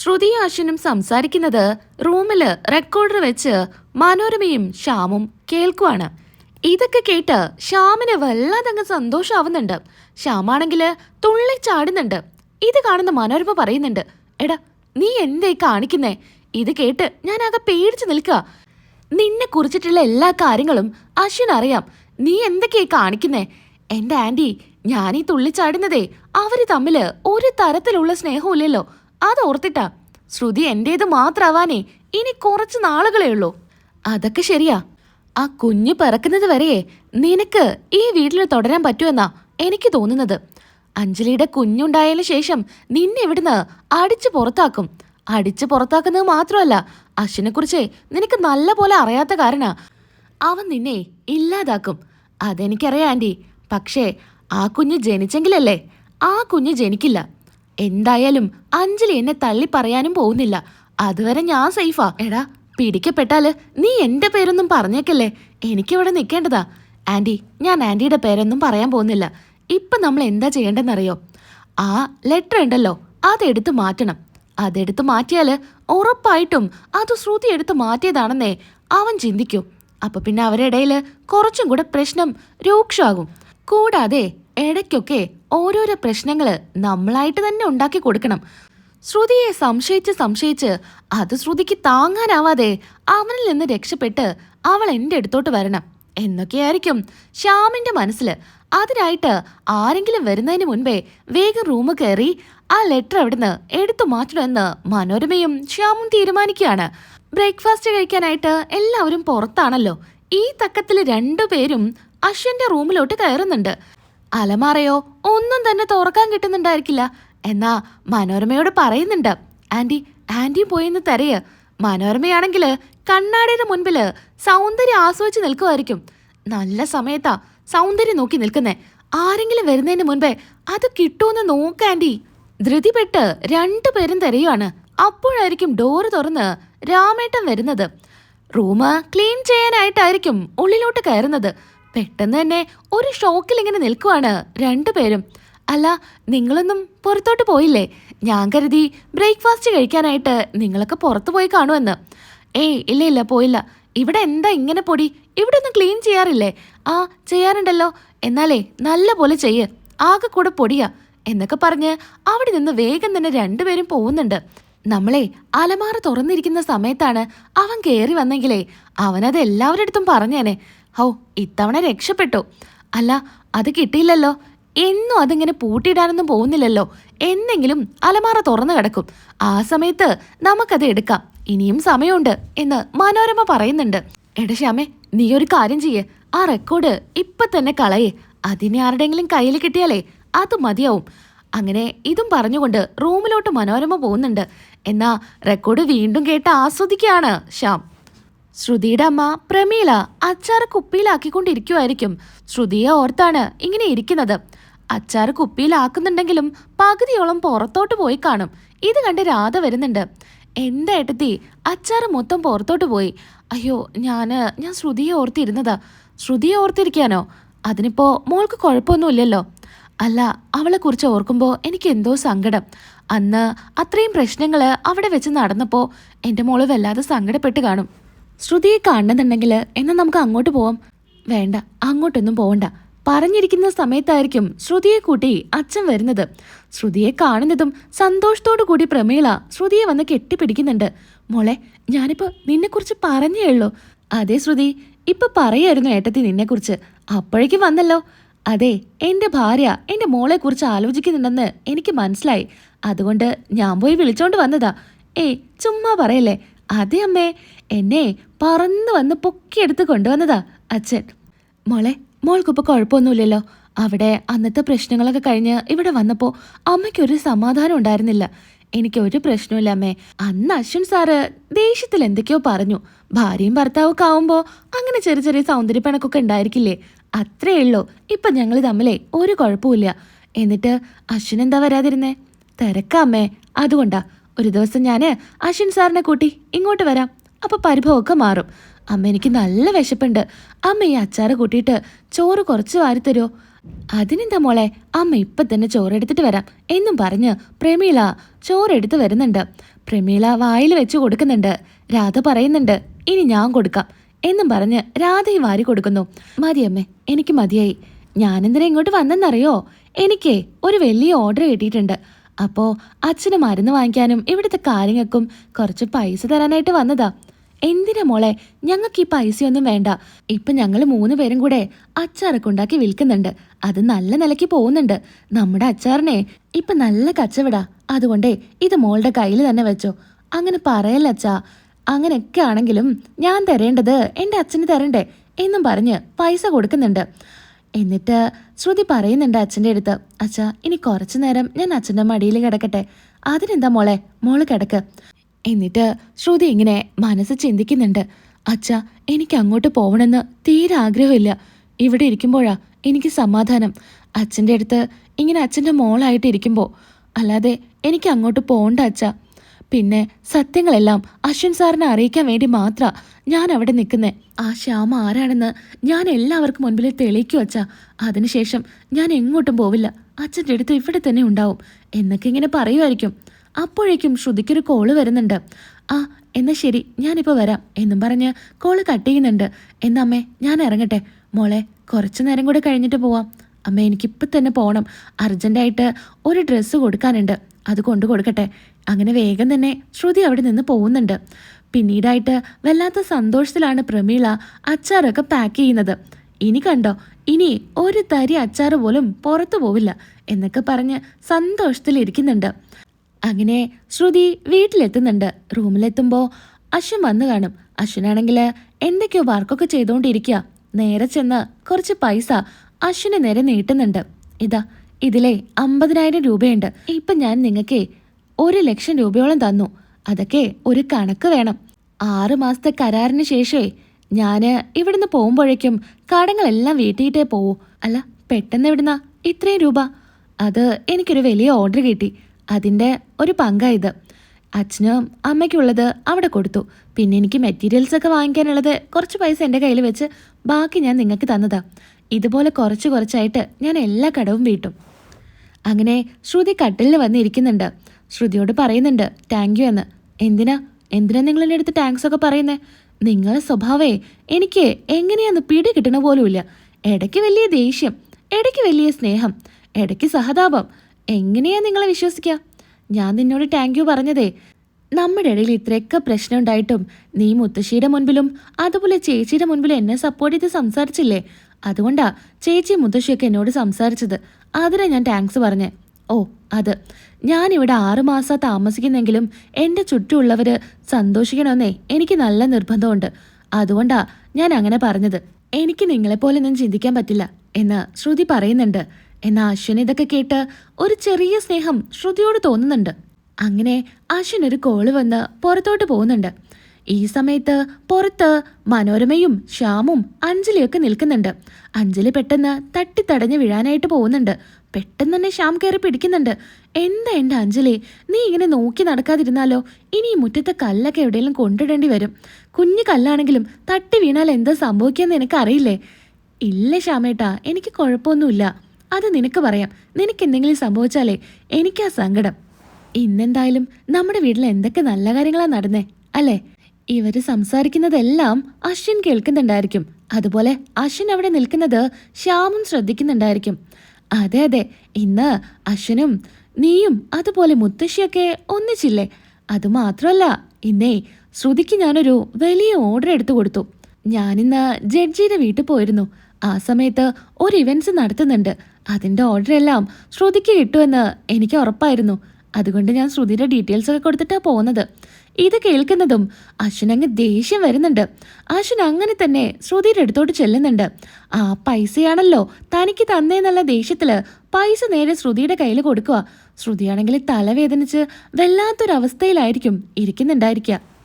ശ്രുതിയും ആശനും സംസാരിക്കുന്നത് റൂമിൽ റെക്കോർഡർ വെച്ച് മനോരമയും ശ്യാമും കേൾക്കുവാണ്. ഇതൊക്കെ കേട്ട് ശ്യാമിന് വല്ലാതങ്ങ് സന്തോഷാവുന്നുണ്ട്. ശ്യാമാണെങ്കിൽ തുള്ളി ചാടുന്നുണ്ട്. ഇത് കാണുന്ന മനോരമ പറയുന്നുണ്ട് എടാ നീ എന്തേ കാണിക്കുന്നേ? ഇത് കേട്ട് ഞാൻ ആകെ പേടിച്ചു നിൽക്കുക നിന്നെ കുറിച്ചിട്ടുള്ള എല്ലാ കാര്യങ്ങളും അശ്വിൻ അറിയാം. നീ എന്തൊക്കെയായി കാണിക്കുന്നേ? എന്റെ ആന്റി ഞാൻ ഈ തുള്ളിച്ചാടുന്നതേ അവർ തമ്മിൽ ഒരു തരത്തിലുള്ള സ്നേഹമില്ലല്ലോ അത് ഓർത്തിട്ടാ ശ്രുതി എന്റേത് മാത്രാവാനേ ഇനി കുറച്ച് നാളുകളേ ഉള്ളൂ. അതൊക്കെ ശരിയാ. ആ കുഞ്ഞ് പിറക്കുന്നത് വരെ നിനക്ക് ഈ വീട്ടിൽ തുടരാൻ പറ്റുമെന്നാ എനിക്ക് തോന്നുന്നത്. അഞ്ജലിയുടെ കുഞ്ഞുണ്ടായതിനു ശേഷം നിന്നെ ഇവിടുന്ന് അടിച്ചു പുറത്താക്കും. അടിച്ചു പുറത്താക്കുന്നത് മാത്രമല്ല അശ്വിനെ കുറിച്ച് നിനക്ക് നല്ല പോലെ അറിയാത്ത കാരണാ അവൻ നിന്നെ ഇല്ലാതാക്കും. അതെനിക്കറിയാം ആന്റി പക്ഷേ ആ കുഞ്ഞ് ജനിച്ചെങ്കിലല്ലേ? ആ കുഞ്ഞ് ജനിക്കില്ല. എന്തായാലും അഞ്ജലി എന്നെ തള്ളി പറയാനും പോകുന്നില്ല. അതുവരെ ഞാൻ സേഫാ. എടാ പിടിക്കപ്പെട്ടാൽ നീ എന്റെ പേരൊന്നും പറഞ്ഞേക്കല്ലേ? എനിക്കിവിടെ നിൽക്കേണ്ടതാ. ആന്റി ഞാൻ ആന്റിയുടെ പേരൊന്നും പറയാൻ പോകുന്നില്ല. ഇപ്പൊ നമ്മൾ എന്താ ചെയ്യേണ്ടെന്നറിയോ ആ ലെറ്റർ ഉണ്ടല്ലോ അതെടുത്ത് മാറ്റണം. അതെടുത്ത് മാറ്റിയാൽ ഉറപ്പായിട്ടും അത് ശ്രുതി എടുത്ത് മാറ്റിയതാണെന്നേ അവൻ ചിന്തിക്കും. അപ്പൊ പിന്നെ അവരുടെ ഇടയിൽ കുറച്ചും കൂടെ പ്രശ്നം രൂക്ഷമാകും. കൂടാതെ ഇടയ്ക്കൊക്കെ ഓരോരോ പ്രശ്നങ്ങൾ നമ്മളായിട്ട് തന്നെ ഉണ്ടാക്കി കൊടുക്കണം. ശ്രുതിയെ സംശയിച്ച് സംശയിച്ച് അത് ശ്രുതിക്ക് താങ്ങാനാവാതെ അവനിൽ നിന്ന് രക്ഷപ്പെട്ട് അവൾ എന്റെ അടുത്തോട്ട് വരണം. എന്നൊക്കെയായിരിക്കും ശ്യാമിന്റെ മനസ്സിൽ അതിനായിട്ട് ആരെങ്കിലും വരുന്നതിന് മുൻപേ വേഗം റൂമ് കയറി ആ ലെറ്റർ അവിടുന്ന് എടുത്തു മാറ്റണമെന്ന് മനോരമയും ശ്യാമും തീരുമാനിക്കുകയാണ്. ബ്രേക്ക്ഫാസ്റ്റ് കഴിക്കാനായിട്ട് എല്ലാവരും പുറത്താണല്ലോ. ഈ തക്കത്തിൽ രണ്ടുപേരും അശ്വന്റെ റൂമിലോട്ട് കയറുന്നുണ്ട്. അലമാറയോ ഒന്നും തന്നെ തുറക്കാൻ കിട്ടുന്നുണ്ടായിരിക്കില്ല. എന്നാ മനോരമയോട് പറയുന്നുണ്ട്. ആന്റി ആന്റി പോയിന്ന് തരയ. മനോരമയാണെങ്കിൽ കണ്ണാടിയുടെ മുൻപിൽ സൗന്ദര്യം ആസ്വദിച്ച് നിൽക്കുമായിരിക്കും. നല്ല സമയത്താ സൗന്ദര്യം നോക്കി നിൽക്കുന്നേ. ആരെങ്കിലും വരുന്നതിന് മുൻപേ അത് കിട്ടുമെന്ന് നോക്ക് ആന്റി. ധൃതിപ്പെട്ട് രണ്ടുപേരും തിരയുവാണ്. അപ്പോഴായിരിക്കും ഡോറ് തുറന്ന് രാമേട്ടൻ വരുന്നത്. റൂം ക്ലീൻ ചെയ്യാനായിട്ടായിരിക്കും ഉള്ളിലോട്ട് കയറുന്നത്. പെട്ടെന്ന് തന്നെ ഒരു ഷോക്കിൽ ഇങ്ങനെ നിൽക്കുവാണ് രണ്ടുപേരും അല്ല നിങ്ങളൊന്നും പുറത്തോട്ട് പോയില്ലേ? ഞാൻ കരുതി ബ്രേക്ക്ഫാസ്റ്റ് കഴിക്കാനായിട്ട് നിങ്ങളൊക്കെ പുറത്തു പോയി കാണുമെന്ന്. ഏയ് ഇല്ല ഇല്ല പോയില്ല. ഇവിടെ എന്താ ഇങ്ങനെ പൊടി? ഇവിടെ ഒന്നും ക്ലീൻ ചെയ്യാറില്ലേ? ആ ചെയ്യാറുണ്ടല്ലോ. എന്നാലേ നല്ല പോലെ ചെയ്യ്. ആകെ കൂടെ പൊടിയാ. എന്നൊക്കെ പറഞ്ഞ് അവിടെ നിന്ന് വേഗം തന്നെ രണ്ടുപേരും പോകുന്നുണ്ട്. നമ്മളെ അലമാറ തുറന്നിരിക്കുന്ന സമയത്താണ് അവൻ കയറി വന്നെങ്കിലേ അവനത് എല്ലാവരുടെ അടുത്തും പറഞ്ഞേനെ. ഹൗ ഇത്തവണ രക്ഷപ്പെട്ടു. അല്ല അത് കിട്ടിയില്ലല്ലോ. എന്നും അതിങ്ങനെ പൂട്ടിയിടാനൊന്നും പോകുന്നില്ലല്ലോ. എന്നെങ്കിലും അലമാറ തുറന്നു കിടക്കും. ആ സമയത്ത് നമുക്കത് എടുക്കാം. ഇനിയും സമയമുണ്ട് എന്ന് മനോരമ പറയുന്നുണ്ട്. എടാ ശ്യാമേ നീ ഒരു കാര്യം ചെയ്യേ. ആ റെക്കോർഡ് ഇപ്പൊ തന്നെ കളയേ. അതിനെ ആരുടെങ്കിലും കയ്യിൽ കിട്ടിയാലേ അത് മതിയാവും. അങ്ങനെ ഇതും പറഞ്ഞുകൊണ്ട് റൂമിലോട്ട് മനോരമ പോകുന്നുണ്ട്. എന്നാ റെക്കോർഡ് വീണ്ടും കേട്ട് ആസ്വദിക്കുകയാണ് ശ്യാം. ശ്രുതിയുടെ അമ്മ പ്രമീള അച്ചാറ് കുപ്പിയിലാക്കിക്കൊണ്ടിരിക്കുമായിരിക്കും ശ്രുതിയെ ഓർത്താണ് ഇങ്ങനെ ഇരിക്കുന്നത്. അച്ചാറ് കുപ്പിയിലാക്കുന്നുണ്ടെങ്കിലും പകുതിയോളം പുറത്തോട്ട് പോയി കാണും. ഇത് കണ്ട് രാധ വരുന്നുണ്ട്. എന്താ ഏട്ടത്തി? അച്ചാറ് മൊത്തം പുറത്തോട്ട് പോയി. അയ്യോ ഞാൻ ഞാൻ ശ്രുതിയെ ഓർത്തിരുന്നതാ. ശ്രുതിയെ ഓർത്തിരിക്കാനോ? അതിനിപ്പോ മോൾക്ക് കുഴപ്പമൊന്നുമില്ലല്ലോ. അല്ല അവളെ കുറിച്ച് ഓർക്കുമ്പോൾ എനിക്ക് എന്തോ സങ്കടം. അന്ന് അത്രയും പ്രശ്നങ്ങൾ അവിടെ വെച്ച് നടന്നപ്പോൾ എന്റെ മോൾ വല്ലാതെ സങ്കടപ്പെട്ട് കാണും. ശ്രുതിയെ കാണണമെന്നുണ്ടെങ്കിൽ എന്നാൽ നമുക്ക് അങ്ങോട്ട് പോവാം. വേണ്ട അങ്ങോട്ടൊന്നും പോവണ്ട. പറഞ്ഞിരിക്കുന്ന സമയത്തായിരിക്കും ശ്രുതിയെ കൂട്ടി അച്ഛൻ വരുന്നത്. ശ്രുതിയെ കാണുന്നതും സന്തോഷത്തോടു കൂടി പ്രമീള ശ്രുതിയെ വന്ന് കെട്ടിപ്പിടിക്കുന്നുണ്ട്. മോളെ ഞാനിപ്പോ നിന്നെക്കുറിച്ച് പറഞ്ഞേ അതെ ശ്രുതി ഇപ്പൊ പറയായിരുന്നു ഏട്ടത്തി നിന്നെക്കുറിച്ച്. അപ്പോഴേക്കും വന്നല്ലോ. അതെ എന്റെ ഭാര്യ എന്റെ മോളെ കുറിച്ച് ആലോചിക്കുന്നുണ്ടെന്ന് എനിക്ക് മനസ്സിലായി. അതുകൊണ്ട് ഞാൻ പോയി വിളിച്ചോണ്ട് വന്നതാ. ഏയ് ചുമ്മാ പറയല്ലേ. അതെ അമ്മേ എന്നെ പറന്നു വന്ന് പൊക്കിയെടുത്ത് കൊണ്ടുവന്നതാ അച്ഛൻ. മോളെ മോൾക്കിപ്പോൾ കുഴപ്പമൊന്നുമില്ലല്ലോ. അവിടെ അന്നത്തെ പ്രശ്നങ്ങളൊക്കെ കഴിഞ്ഞ് ഇവിടെ വന്നപ്പോൾ അമ്മയ്ക്കൊരു സമാധാനം ഉണ്ടായിരുന്നില്ല. എനിക്ക് ഒരു പ്രശ്നമില്ല അമ്മേ. അന്ന് അശ്വിൻ സാറ് ദേഷ്യത്തിൽ എന്തൊക്കെയോ പറഞ്ഞു. ഭാര്യയും ഭർത്താവൊക്കെ ആവുമ്പോൾ അങ്ങനെ ചെറിയ ചെറിയ സൗന്ദര്യപ്പണക്കൊക്കെ ഉണ്ടായിരിക്കില്ലേ? അത്രേ ഉള്ളൂ. ഇപ്പൊ ഞങ്ങൾ തമ്മിലേ ഒരു കുഴപ്പമില്ല എന്നിട്ട് അശ്വിൻ എന്താ വരാതിരുന്നേ? തിരക്കാമ്മേ അതുകൊണ്ടാ. ഒരു ദിവസം ഞാൻ അശ്വിൻ സാറിനെ കൂട്ടി ഇങ്ങോട്ട് വരാം. അപ്പൊ പരിഭവമൊക്കെ മാറും. അമ്മ എനിക്ക് നല്ല വിശപ്പുണ്ട്. അമ്മ ഈ അച്ചാറ് കൂട്ടിയിട്ട് ചോറ് കുറച്ച് വാരിത്തരുമോ അതിനെന്താ മോളെ? അമ്മ ഇപ്പൊ തന്നെ ചോറെടുത്തിട്ട് വരാം. എന്നും പറഞ്ഞ് പ്രമീള ചോറെടുത്ത് വരുന്നുണ്ട്. പ്രമീള വായിൽ വെച്ച് കൊടുക്കുന്നുണ്ട്. രാധ പറയുന്നുണ്ട് ഇനി ഞാൻ കൊടുക്കാം. എന്നും പറഞ്ഞ് രാധയും വാരി കൊടുക്കുന്നു. മതിയമ്മേ എനിക്ക് മതിയായി. ഞാനെന്തിനാ ഇങ്ങോട്ട് വന്നെന്നറിയോ? എനിക്കേ ഒരു വലിയ ഓർഡർ കിട്ടിയിട്ടുണ്ട്. അപ്പോ അച്ഛന് മരുന്ന് വാങ്ങിക്കാനും ഇവിടുത്തെ കാര്യങ്ങൾക്കും കുറച്ച് പൈസ തരാനായിട്ട് വന്നതാ. എന്തിനാ മോളെ? ഞങ്ങൾക്ക് ഈ പൈസയൊന്നും വേണ്ട. ഇപ്പൊ ഞങ്ങൾ മൂന്ന് പേരും കൂടെ അച്ചാറൊക്കെ ഉണ്ടാക്കി വിൽക്കുന്നുണ്ട്. അത് നല്ല നിലയ്ക്ക് പോകുന്നുണ്ട്. നമ്മുടെ അച്ചാറിനെ ഇപ്പൊ നല്ല കച്ചവടാ. അതുകൊണ്ടേ ഇത് മോളുടെ കയ്യിൽ തന്നെ വെച്ചോ. അങ്ങനെ പറയല്ല അച്ഛാ. അങ്ങനെയൊക്കെ ആണെങ്കിലും ഞാൻ തരേണ്ടത് എന്റെ അച്ഛന് തരണ്ടേ എന്നും പറഞ്ഞ് പൈസ കൊടുക്കുന്നുണ്ട്. എന്നിട്ട് ശ്രുതി പറയുന്നുണ്ട് അച്ഛന്റെ അടുത്ത് അച്ഛാ ഇനി കുറച്ചു നേരം ഞാൻ അച്ഛന്റെ മടിയിൽ കിടക്കട്ടെ. അതിനെന്താ മോളെ? മോൾ കിടക്ക്. എന്നിട്ട് ശ്രുതി ഇങ്ങനെ മനസ്സ് ചിന്തിക്കുന്നുണ്ട്. അച്ഛ എനിക്ക് അങ്ങോട്ട് പോകണമെന്ന് തീരെ ആഗ്രഹമില്ല. ഇവിടെ ഇരിക്കുമ്പോഴാ എനിക്ക് സമാധാനം. അച്ഛന്റെ അടുത്ത് ഇങ്ങനെ അച്ഛന്റെ മോളായിട്ട് ഇരിക്കുമ്പോൾ അല്ലാതെ എനിക്ക് അങ്ങോട്ട് പോകണ്ട അച്ഛ. പിന്നെ സത്യങ്ങളെല്ലാം അശ്വിൻ സാറിനെ അറിയിക്കാൻ വേണ്ടി മാത്രമാ ഞാൻ അവിടെ നിൽക്കുന്നേ. ആ ശ്യാമ ആരാണെന്ന് ഞാൻ എല്ലാവർക്കും മുൻപിൽ തെളിയിക്കും അച്ഛാ. അതിനുശേഷം ഞാൻ എങ്ങോട്ടും പോവില്ല. അച്ഛന്റെ അടുത്ത് ഇവിടെ തന്നെ ഉണ്ടാവും. എന്നൊക്കെ ഇങ്ങനെ പറയുമായിരിക്കും. അപ്പോഴേക്കും ശ്രുതിക്കൊരു കോൾ വരുന്നുണ്ട്. ആ എന്നാ ശരി ഞാനിപ്പോൾ വരാം എന്നും പറഞ്ഞ് കോൾ കട്ട് ചെയ്യുന്നുണ്ട്. എന്നാ അമ്മേ ഞാൻ ഇറങ്ങട്ടെ. മോളെ കുറച്ച് നേരം കൂടെ കഴിഞ്ഞിട്ട് പോവാം. അമ്മ എനിക്കിപ്പോൾ തന്നെ പോകണം അർജന്റായിട്ട് ഒരു ഡ്രസ്സ് കൊടുക്കാനുണ്ട്. അത് കൊണ്ടു കൊടുക്കട്ടെ. അങ്ങനെ വേഗം തന്നെ ശ്രുതി അവിടെ നിന്ന് പോകുന്നുണ്ട്. പിന്നീടായിട്ട് വല്ലാത്ത സന്തോഷത്തിലാണ് പ്രമീള അച്ചാറൊക്കെ പാക്ക് ചെയ്യുന്നത്. ഇനി കണ്ടോ ഇനി ഒരു തരി അച്ചാറ് പോലും പുറത്തു പോവില്ല എന്നൊക്കെ പറഞ്ഞ് സന്തോഷത്തിലിരിക്കുന്നുണ്ട്. അങ്ങനെ ശ്രുതി വീട്ടിലെത്തുന്നുണ്ട്. റൂമിലെത്തുമ്പോൾ അശ്വൻ വന്നു കാണും. അശ്വനാണെങ്കിൽ എന്തൊക്കെയോ വർക്കൊക്കെ ചെയ്തുകൊണ്ടിരിക്കുക നേരെ ചെന്ന് കുറച്ച് പൈസ അശ്വിന് നേരെ നീട്ടുന്നുണ്ട്. ഇതാ ഇതിലെ അമ്പതിനായിരം രൂപയുണ്ട്. ഇപ്പൊ ഞാൻ നിങ്ങൾക്ക് ഒരു ലക്ഷം രൂപയോളം തന്നു. അതൊക്കെ ഒരു കണക്ക് വേണം. ആറ് മാസത്തെ കരാറിന് ശേഷമേ ഞാൻ ഇവിടുന്ന് പോകുമ്പോഴേക്കും കടങ്ങളെല്ലാം വീട്ടിയിട്ടേ പോവൂ. അല്ല പെട്ടെന്ന് എവിടുന്നാ ഇത്രയും രൂപ? അത് എനിക്കൊരു വലിയ ഓർഡർ കിട്ടി. അതിന്റെ ഒരു പങ്കായത് അച്ഛനും അമ്മയ്ക്കുള്ളത് അവിടെ കൊടുത്തു. പിന്നെ എനിക്ക് മെറ്റീരിയൽസ് ഒക്കെ വാങ്ങിക്കാനുള്ളത് കുറച്ച് പൈസ എന്റെ കയ്യിൽ വെച്ച് ബാക്കി ഞാൻ നിങ്ങൾക്ക് തന്നതാ. ഇതുപോലെ കുറച്ച് കുറച്ചായിട്ട് ഞാൻ എല്ലാ കടവും വീട്ടും. അങ്ങനെ ശ്രുതി കട്ടിലിൽ വന്നിരിക്കുന്നുണ്ട്. ശ്രുതിയോട് പറയുന്നുണ്ട് താങ്ക് യു എന്ന്. എന്തിനാ? എന്തിനാ നിങ്ങൾ എന്റെ അടുത്ത് താങ്ക്സ് ഒക്കെ പറയുന്നേ? നിങ്ങളെ സ്വഭാവേ എനിക്ക് എങ്ങനെയാന്ന് പിടി കിട്ടണ പോലുമില്ല ഇടയ്ക്ക് വലിയ ദേഷ്യം ഇടയ്ക്ക് വലിയ സ്നേഹം ഇടയ്ക്ക് സഹതാപം എങ്ങനെയാ നിങ്ങളെ വിശ്വസിക്കുക ഞാൻ നിന്നോട് താങ്ക് യു പറഞ്ഞതേ. നമ്മുടെ ഇടയിൽ ഇത്രയൊക്കെ പ്രശ്നം ഉണ്ടായിട്ടും നീ മുത്തശ്ശിയുടെ മുൻപിലും അതുപോലെ ചേച്ചിയുടെ മുൻപിലും എന്നെ സപ്പോർട്ട് ചെയ്ത് സംസാരിച്ചില്ലേ? അതുകൊണ്ടാ ചേച്ചി മുത്തശ്ശിയൊക്കെ എന്നോട് സംസാരിച്ചത്. അതിനെ ഞാൻ താങ്ക്സ് പറഞ്ഞേ. ഓ അത്. ഞാനിവിടെ ആറുമാസം താമസിക്കുന്നെങ്കിലും എന്റെ ചുറ്റുമുള്ളവർ സന്തോഷിക്കണമെന്നേ എനിക്ക് നല്ല നിർബന്ധമുണ്ട്. അതുകൊണ്ടാ ഞാൻ അങ്ങനെ പറഞ്ഞത്. എനിക്ക് നിങ്ങളെപ്പോലെ ഒന്നും ചിന്തിക്കാൻ പറ്റില്ല എന്ന് ശ്രുതി പറയുന്നുണ്ട്. എന്നാൽ അശ്വിൻ ഇതൊക്കെ കേട്ട് ഒരു ചെറിയ സ്നേഹം ശ്രുതിയോട് തോന്നുന്നുണ്ട്. അങ്ങനെ അശ്വിൻ ഒരു കോൾ വന്ന് പുറത്തോട്ട് പോകുന്നുണ്ട്. ഈ സമയത്ത് പുറത്ത് മനോരമയും ശ്യാമും അഞ്ജലിയൊക്കെ നിൽക്കുന്നുണ്ട്. അഞ്ജലി പെട്ടെന്ന് തട്ടിത്തടഞ്ഞ് വീഴാനായിട്ട് പോകുന്നുണ്ട്. പെട്ടെന്ന് തന്നെ ശ്യാം കയറി പിടിക്കുന്നുണ്ട്. എന്താ എന്റെ അഞ്ജലി? നീ ഇങ്ങനെ നോക്കി നടക്കാതിരുന്നാലോ? ഇനി മുറ്റത്തെ കല്ലൊക്കെ എവിടെയെങ്കിലും കൊണ്ടിടേണ്ടി വരും. കുഞ്ഞു കല്ലാണെങ്കിലും തട്ടി വീണാൽ എന്താ സംഭവിക്കാന്ന് എന്ന് എനിക്കറിയില്ലേ? ഇല്ല ശ്യാമേട്ടാ എനിക്ക് കുഴപ്പമൊന്നുമില്ല. അത് നിനക്ക് പറയാം. നിനക്ക് എന്തെങ്കിലും സംഭവിച്ചാലേ എനിക്കാ സങ്കടം. ഇന്നെന്തായാലും നമ്മുടെ വീട്ടിൽ എന്തൊക്കെ നല്ല കാര്യങ്ങളാ നടന്നേ അല്ലേ? ഇവർ സംസാരിക്കുന്നതെല്ലാം അശ്വിൻ കേൾക്കുന്നുണ്ടായിരിക്കും. അതുപോലെ അശ്വിൻ അവിടെ നിൽക്കുന്നത് ശ്യാമും ശ്രദ്ധിക്കുന്നുണ്ടായിരിക്കും. അതെ അതെ. ഇന്ന് അശ്വിനും നീയും അതുപോലെ മുത്തശ്ശിയൊക്കെ ഒന്നിച്ചില്ലേ? അതുമാത്രമല്ല ഇന്നേ ശ്രുതിക്ക് ഞാനൊരു വലിയ ഓർഡർ എടുത്തു കൊടുത്തു. ഞാനിന്ന് ജഡ്ജിയുടെ വീട്ടിൽ പോയിരുന്നു. ആ സമയത്ത് ഒരു ഇവന്റ്സ് നടത്തുന്നുണ്ട്. അതിന്റെ ഓർഡർ എല്ലാം ശ്രുതിക്ക് കിട്ടുമെന്ന് എനിക്ക് ഉറപ്പായിരുന്നു. അതുകൊണ്ട് ഞാൻ ശ്രുതിയുടെ ഡീറ്റെയിൽസ് ഒക്കെ കൊടുത്തിട്ടാ പോകുന്നത്. ഇത് കേൾക്കുന്നതും അശ്വൻ അങ്ങ് ദേഷ്യം വരുന്നുണ്ട്. അശ്വിൻ അങ്ങനെ തന്നെ ശ്രുതിയുടെ അടുത്തോട്ട് ചെല്ലുന്നുണ്ട്. ആ പൈസയാണല്ലോ തനിക്ക് തന്നേന്നുള്ള ദേഷ്യത്തിൽ പൈസ നേരെ ശ്രുതിയുടെ കയ്യിൽ കൊടുക്കുക. ശ്രുതിയാണെങ്കിൽ തലവേദനിച്ച് വല്ലാത്തൊരവസ്ഥയിലായിരിക്കും ഇരിക്കുന്നുണ്ടായിരിക്കുക.